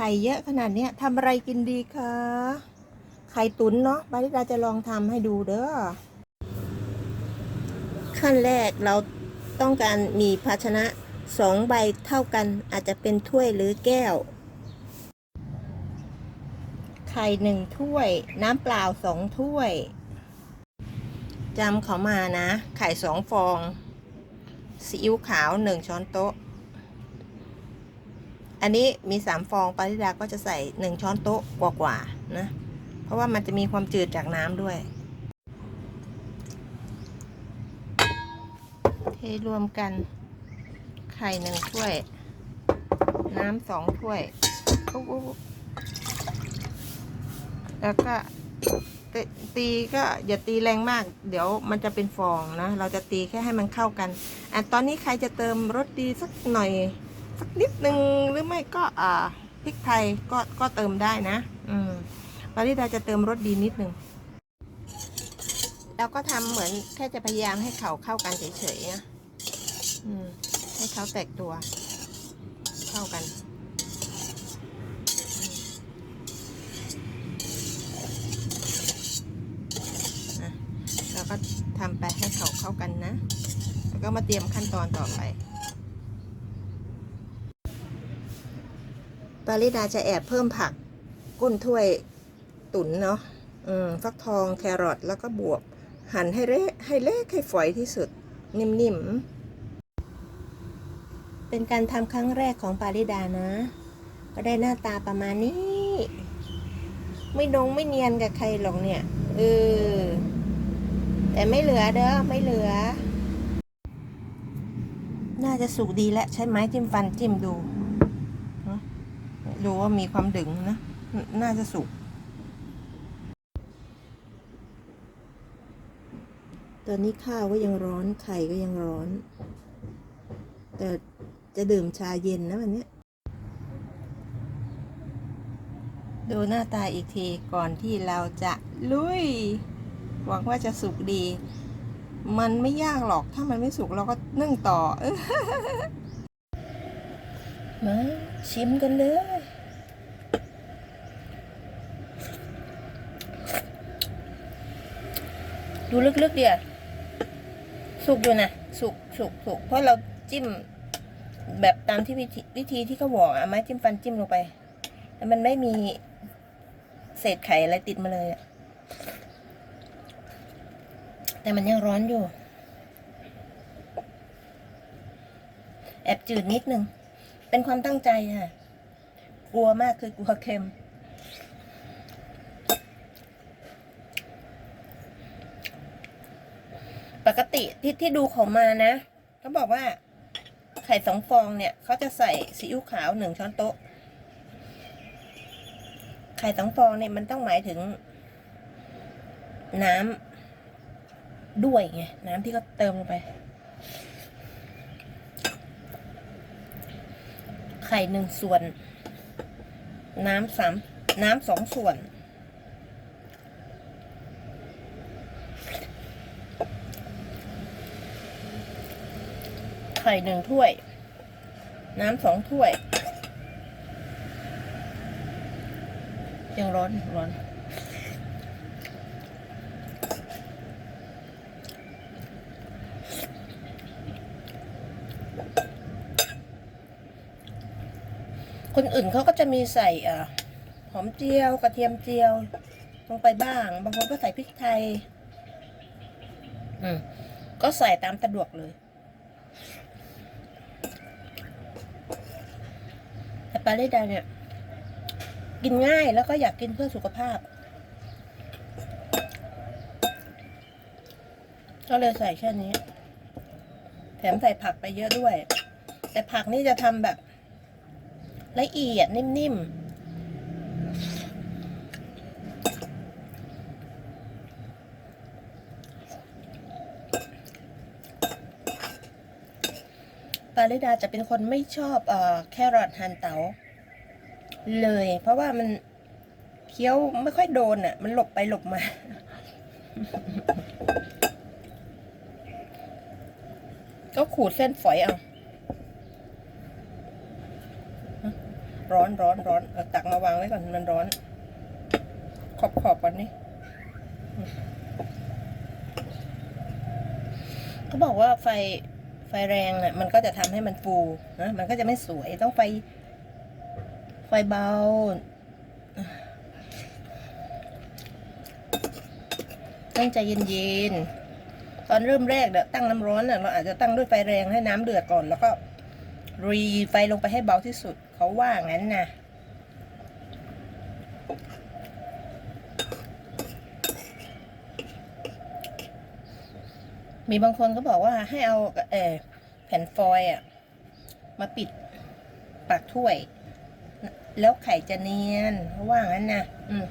ข่เยอะขนาดเนี้ยทำอะไรกินดีคะ ไข่ตุ๋นเนาะบาริดาจะลองทำให้ดูเด้อ ขั้นแรกเราต้องการมีภาชนะสองใบเท่ากันอาจจะเป็นถ้วยหรือแก้ว ไข่หนึ่งถ้วย น้ำเปล่าสองถ้วยจำเขามานะ ไข่สองฟอง ซีอิ๊วขาวหนึ่งช้อนโต๊ะ อันนี้มีสามฟองปาริดาก็จะใส่หนึ่งช้อนโต๊ะกว่าๆนะ เพราะว่ามันจะมีความจืดจากน้ำด้วย เทรวมกัน ไข่หนึ่งถ้วย น้ำสองถ้วยอุ๊บแล้วก็ตตีก็อย่าตีแรงมาก เดี๋ยวมันจะเป็นฟองนะ เราจะตีแค่ให้มันเข้ากันอะตอนนี้ใครจะเติมรสดีสักหน่อย สักนิดนึงหรือไม่ก็อ่าพริกไทยก็ก็เติมได้นะ อืมปาริดาจะเติมรสดีนิดนึงเราก็ทำเหมือนแค่จะพยายามให้เขาเข้ากันเฉยๆนะอืม ให้เขาแตกตัว เข้ากันนะแล้วก็ทำไปให้เขาเข้ากันนะ แล้วก็มาเตรียมขั้นตอนต่อไป ปาริดาจะแอบเพิ่มผักก้นถ้วยตุ๋นเนาะอืมฟักทองแครอทแล้วก็บวบ หั่นให้เละให้เล็กให้ฝอยที่สุด นิ่มๆ เป็นการทำครั้งแรกของปาริดานะ ก็ได้หน้าตาประมาณนี้ ไม่นงไม่เนียนกับใครหรอกเนี่ยเออแต่ไม่เหลือเด้อไม่เหลือ น่าจะสุกดีแล้วใช้ไม้จิ้มฟันจิ้มดู ดูว่ามีความดึงนะ น่าจะสุก ตอนนี้ข้าวก็ยังร้อน ไข่ก็ยังร้อน แต่จะดื่มชาเย็นนะวันนี้ ดูหน้าตาอีกทีก่อนที่เราจะลุย หวังว่าจะสุกดี มันไม่ยากหรอก ถ้ามันไม่สุกเราก็นึ่งต่อมาชิมกันเลย ดูลึกๆเดียวสุกอยู่นะสุกสุกสุกเพราะเราจิ้มแบบตามที่วิธีวิธีที่เขาบอกอะไม้จิ้มฟันจิ้มลงไปแล้วมันไม่มีเศษไข่อะไรติดมาเลยอะแต่มันยังร้อนอยู่ แอบจืดนิดนึง เป็นความตั้งใจค่ะ กลัวมากคือกลัวเค็ม ปกติที่ที่ดูเขามานะเขาบอกว่า ไข่สองฟองเนี่ยเขาจะใส่ซีอิ๊วขาวหนึ่งช้อนโต๊ะ ไข่สองฟองเนี่ยมันต้องหมายถึง น้ำด้วยไงน้ำที่เขาเติมลงไป ไข่หนึ่งส่วน น้ำสามน้ำสองส่วน ไข่หนึ่งถ้วย น้ำสองถ้วยยังร้อนร้อน คนอื่นเขาก็จะมีใส่อ่าหอมเจียวกระเทียมเจียว ลงไปบ้าง บางคนก็ใส่พริกไทย อืมก็ใส่ตามสะดวกเลย แต่ ปลาเลดาเนี่ย กินง่ายแล้วก็อยากกินเพื่อสุขภาพ ก็เลยใส่แค่นี้ แถมใส่ผักไปเยอะด้วย แต่ผักนี่จะทำแบบ ละเอียดนิ่มๆ ปาริดาจะเป็นคนไม่ชอบเอ่อแครอทหั่นเตาเลย เพราะว่ามันเคี้ยวไม่ค่อยโดนอะ มันหลบไปหลบมาก็ขูดเส้นฝอยเอา ร้อนร้อนร้อนเอาตักมาวางไว้ก่อน มันร้อน ขอบขอบก่อนนี่เขาบอกว่าไฟ ไฟแรงน่ะมันก็จะทำให้มันฟูนะมันก็จะไม่สวยต้องไฟ ไฟเบา ต้องใจเย็นๆตอนเริ่มแรกเนี่ยตั้งน้ำร้อนเนี่ยเราอาจจะตั้งด้วยไฟแรงให้น้ำเดือดก่อน แล้วก็รีไฟลงไปให้เบาที่สุดเขาว่างั้นนะ มีบางคนก็บอกว่าให้เอาเออแผ่นฟอยล์อะมาปิดปากถ้วย แล้วไข่จะเนียนเขาว่างั้นนะอืม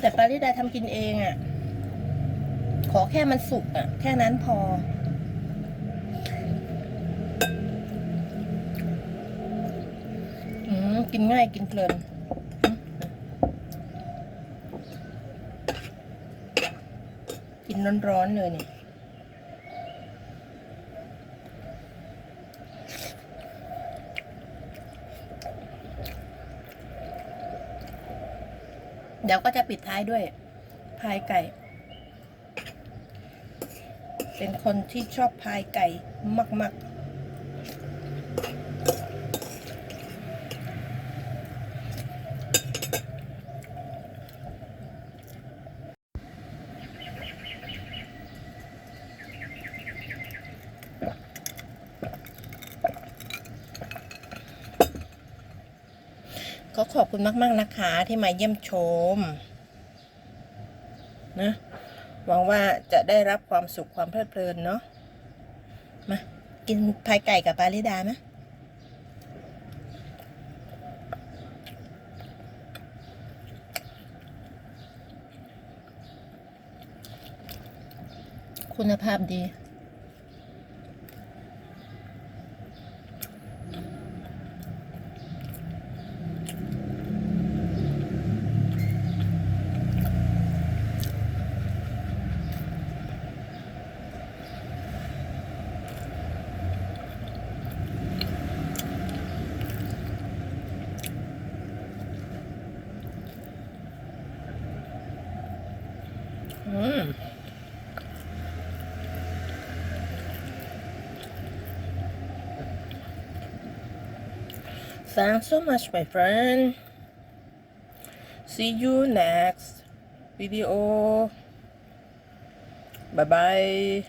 แต่ปาริดาทำกินเองอะ่ะ ขอแค่มันสุกอะ่ะ แค่นั้นพอ อืม กินง่ายกินเพลินอืมกิน ร้อนๆเลยเนี่ยเดี๋ยวก็จะปิดท้ายด้วยพายไก่ เป็นคนที่ชอบพายไก่มาก ๆ ก็ขอบคุณมาก ๆ นะคะ ที่มาเยี่ยมชม นะ หวังว่าจะได้รับความสุขความเพลิดเพลินเนาะ มา กินพายไก่กับปลาริดาไหมคุณภาพดี Thanks so much, my friend. See you next video. Bye bye.